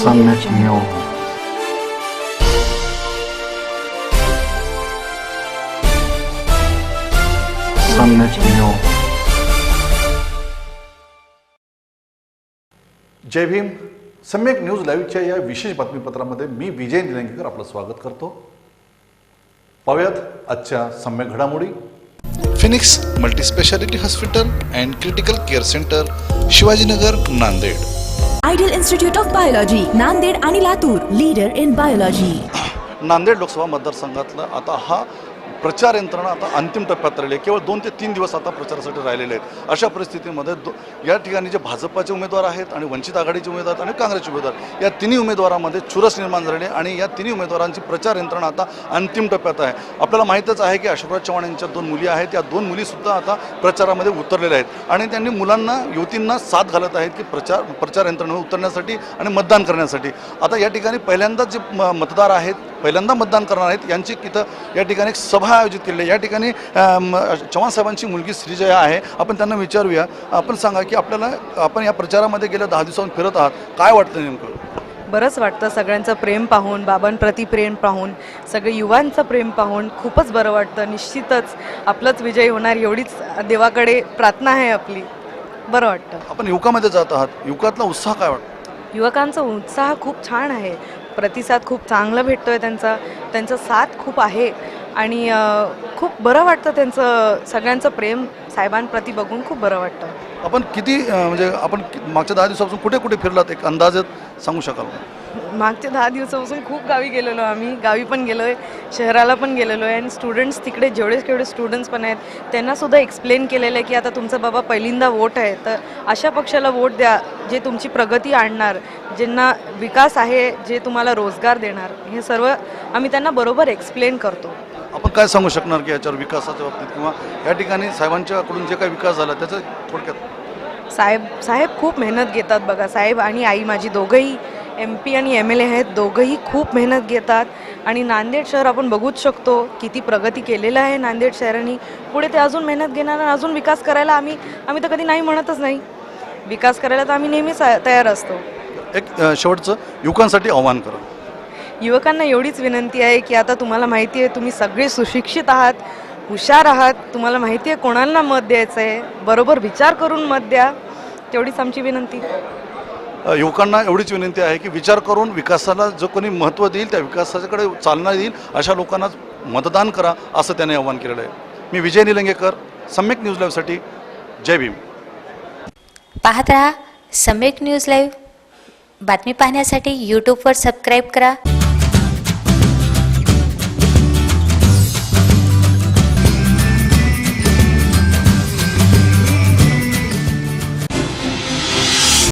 सम्यक न्यूज जय भीम. सम्यक न्यूज लाईव्हच्या या विशेष बातमीपत्रामध्ये मी विजय निलंगेकर आपलं स्वागत करतो. पाहूयात आजच्या सम्यक घडामोडी. Phoenix multispeciality hospital and critical care centre Shivajinagar Nanded. Ideal institute of biology Nanded आणि Latur leader in biology. Nanded Lok Sabha मतदारसंघातला आता हा प्रचार यंत्रणा आता अंतिम टप्प्यात राहिली आहे. केवळ दोन ते तीन दिवस आता प्रचारासाठी राहिलेले आहेत. अशा परिस्थितीमध्ये दो या ठिकाणी जे भाजपाचे उमेदवार आहेत आणि वंचित आघाडीचे उमेदवार आणि काँग्रेसचे उमेदवार या तिन्ही उमेदवारामध्ये चुरस निर्माण झालेली आणि या तिन्ही उमेदवारांची प्रचार यंत्रणा आता अंतिम टप्प्यात आहे. आपल्याला माहीतच आहे की अशोकराज चव्हाण यांच्या दोन मुली आहेत. या दोन मुलीसुद्धा आता प्रचारामध्ये उतरलेल्या आहेत. आणि त्यांनी मुलांना युवतींना साथ घालत आहेत की प्रचार प्रचार यंत्रणेवर उतरण्यासाठी आणि मतदान करण्यासाठी. आता या ठिकाणी पहिल्यांदा जे म- मतदार आहेत पहिल्यांदा मतदान करणार आहेत यांची इथं या ठिकाणी एक सभा आयोजित केलेली आहे या ठिकाणी चव्हाण साहेबांची मुलगी श्रीजया आहे. आपण त्यांना विचारूया. आपण सांगा की आपल्याला आपण या प्रचारामध्ये गेल्या दहा दिवसांहून फिरत आहात. काय वाटतं नेमकं? बरंच वाटतं सगळ्यांचं प्रेम पाहून बाबांप्रती प्रेम पाहून सगळे युवांचं प्रेम पाहून. खूपच बरं वाटतं. निश्चितच आपलंच विजय होणार एवढीच देवाकडे प्रार्थना आहे आपली. बरं वाटतं. आपण युवकामध्ये जात आहात. युवकातला उत्साह काय वाटतं? युवकांचा उत्साह खूप छान आहे. प्रतिसाद खूप चांगला भेटतोय त्यांचा. त्यांचा साथ खूप आहे. आणि खूप बरं वाटतं त्यांचं सगळ्यांचं प्रेम साहेबांप्रती बघून खूप बरं वाटतं. आपण किती म्हणजे आपण मागच्या दहा दिवसापासून कुठे कुठे फिरलात? एक अंदाजात सांगू शकाल मागच्या दहा दिवसापासून खूप गावी गेलेलो आम्ही. गावी पण गेलो आहे शहराला पण गेलेलो आहे. आणि स्टुडंट्स तिकडे जेवढे केवढे स्टुडंट्स पण आहेत त्यांनासुद्धा एक्सप्लेन केलेलं आहे की आता तुमचं बाबा पहिल्यांदा वोट आहे. तर अशा पक्षाला वोट द्या जे तुमची प्रगती आणणार ज्यांना विकास आहे जे तुम्हाला रोजगार देणार. हे सर्व आम्ही त्यांना बरोबर एक्सप्लेन करतो. आपण काय सांगू शकणार की याच्यावर विकासाच्या बाबतीत? किंवा या ठिकाणी साहेबांच्याकडून जे काही विकास झाला त्याचं थोडक्यात? साहेब साहेब खूप मेहनत घेतात बघा. साहेब आणि आई माझी दोघंही एम पी आणि एम एल ए आहेत दोघंही खूप मेहनत घेतात. आणि नांदेड शहर आपण बघूच शकतो किती प्रगती केलेलं आहे नांदेड शहराने. पुढे ते अजून मेहनत घेणार आणि अजून विकास करायला आम्ही आम्ही तर कधी नाही म्हणतच नाही. विकास करायला तर आम्ही नेहमीच तयार असतो. एक शेवटचं युवकांसाठी आव्हान करा. युवकांना एवढीच विनंती आहे की आता तुम्हाला माहिती आहे तुम्ही सगळे सुशिक्षित आहात हुशार आहात तुम्हाला माहिती आहे कोणाला मत द्यायचं आहे बरोबर विचार करून मत द्या तेवढीच आमची विनंती. युवकांना एवढीच विनंती आहे की विचार करून विकासाला जो कोणी महत्त्व देईल त्या विकासाकडे चालना देईल अशा लोकांनाच मतदान करा असं त्याने आव्हान केलेलं आहे. मी विजय निलंगेकर सम्यक न्यूज लाईव्हसाठी जय भीम. पाहत राहा सम्यक न्यूज लाईव्ह बातमी पाहण्यासाठी यूट्यूबवर सबस्क्राईब करा.